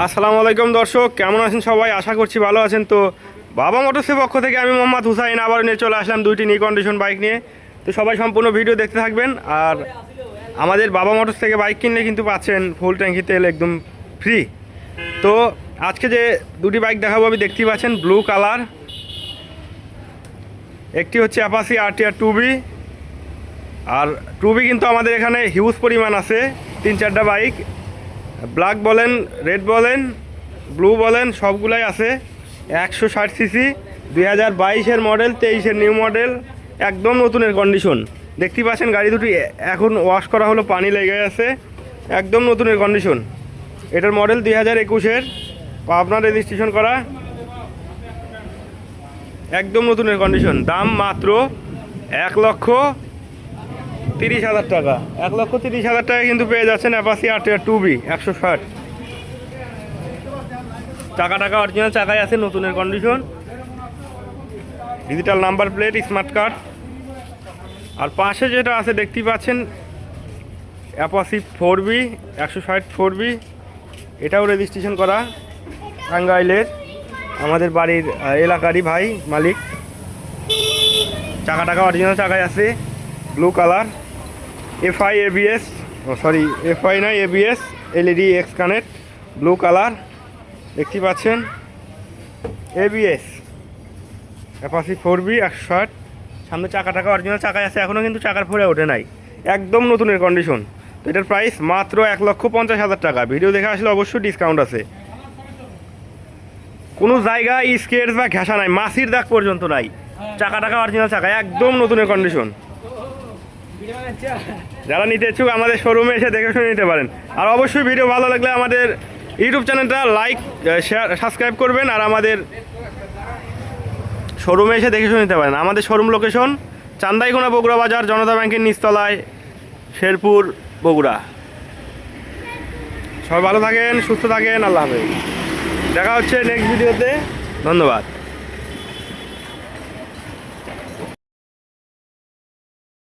আসসালামু আলাইকুম দর্শক, কেমন আছেন সবাই? আশা করছি ভালো আছেন। তো বাবা মোটরসের পক্ষ থেকে আমি মোহাম্মদ হুসাইন আবার নিয়ে চলে আসলাম দুইটি নি কন্ডিশন বাইক নিয়ে। তো সবাই সম্পূর্ণ ভিডিও দেখতে থাকবেন। আর আমাদের বাবা মোটরস থেকে বাইক কিনলে কিন্তু পাচ্ছেন ফুল ট্যাঙ্কি তেল একদম ফ্রি তো আজকে যে দুটি বাইক দেখাবো, আমি দেখতেই পাচ্ছেন ব্লু কালার একটি হচ্ছে Apache R T R two B আর টু বি কিন্তু আমাদের এখানে হিউজ পরিমাণ আছে, তিন চারটা বাইক ব্ল্যাক বলেন, রেড বলেন, ব্লু বলেন, সবগুলাই আছে। একশো ষাট সিসি, দুই হাজার বাইশের মডেল, তেইশের নিউ মডেল, একদম নতুনের কন্ডিশন দেখতে পাচ্ছেন, গাড়ি দুটি এখন ওয়াশ করা হলো, পানি লেগে আছে, একদম নতুনের কন্ডিশন এটার মডেল দুই হাজার একুশের, পাবনা রেজিস্ট্রেশন করা। একদম নতুনের কন্ডিশন দাম মাত্র এক লক্ষ তিরিশ হাজার টাকা। এক লক্ষ তিরিশ হাজার টাকা কিন্তু পেয়ে যাচ্ছেন অ্যাপাসি আর টু বি, একশো ষাট। টাকা টাকা অরিজিনাল, চাকায় আছে নতুনের condition digital number plate smart card আর পাশে যেটা আছে, দেখতেই পাচ্ছেন অ্যাপাসি ফোর বি, একশো ষাট ফোর বি। এটাও রেজিস্ট্রেশন করা, টাঙ্গাইলের আমাদের বাড়ির এলাকারই ভাই, মালিক। চাকা টাকা অরিজিনাল, চাকায় আছে ব্লু কালার এফআই এবিএস ও সরি এফআই নয় ABS LED X connect blue colour দেখতে পাচ্ছেন? এবিএস অ্যাপাসি ফোর বি একশো ষাট, সামনে চাকা টাকা অরিজিনাল চাকায় আছে এখনও কিন্তু চাকার ফোরে ওঠে নাই। একদম নতুনের কন্ডিশন তো এটার প্রাইস মাত্র এক লক্ষ পঞ্চাশ হাজার টাকা। ভিডিও দেখে আসলে অবশ্যই ডিসকাউন্ট আছে। কোনো জায়গায় স্কেটস বা ঘেঁষা নাই, মাসির দাগ পর্যন্ত নাই। চাকা টাকা অরিজিনাল চাকা একদম নতুনের কন্ডিশন যারা নিতে ইচ্ছুক আমাদের শোরুমে এসে দেখে শুনে নিতে পারেন। আর অবশ্যই ভিডিও ভালো লাগলে আমাদের ইউটিউব চ্যানেলটা লাইক শেয়ার সাবস্ক্রাইব করবেন আর আমাদের শোরুমে এসে দেখে শুনে নিতে পারেন। আমাদের শোরুম লোকেশন চান্দাইকোনা বগুড়া বাজার, জনতা ব্যাংকের নিচতলায়, শেরপুর, বগুড়া। সবাই ভালো থাকেন, সুস্থ থাকেন, আল্লাহ হাফেজ। দেখা হচ্ছে নেক্সট ভিডিওতে ধন্যবাদ।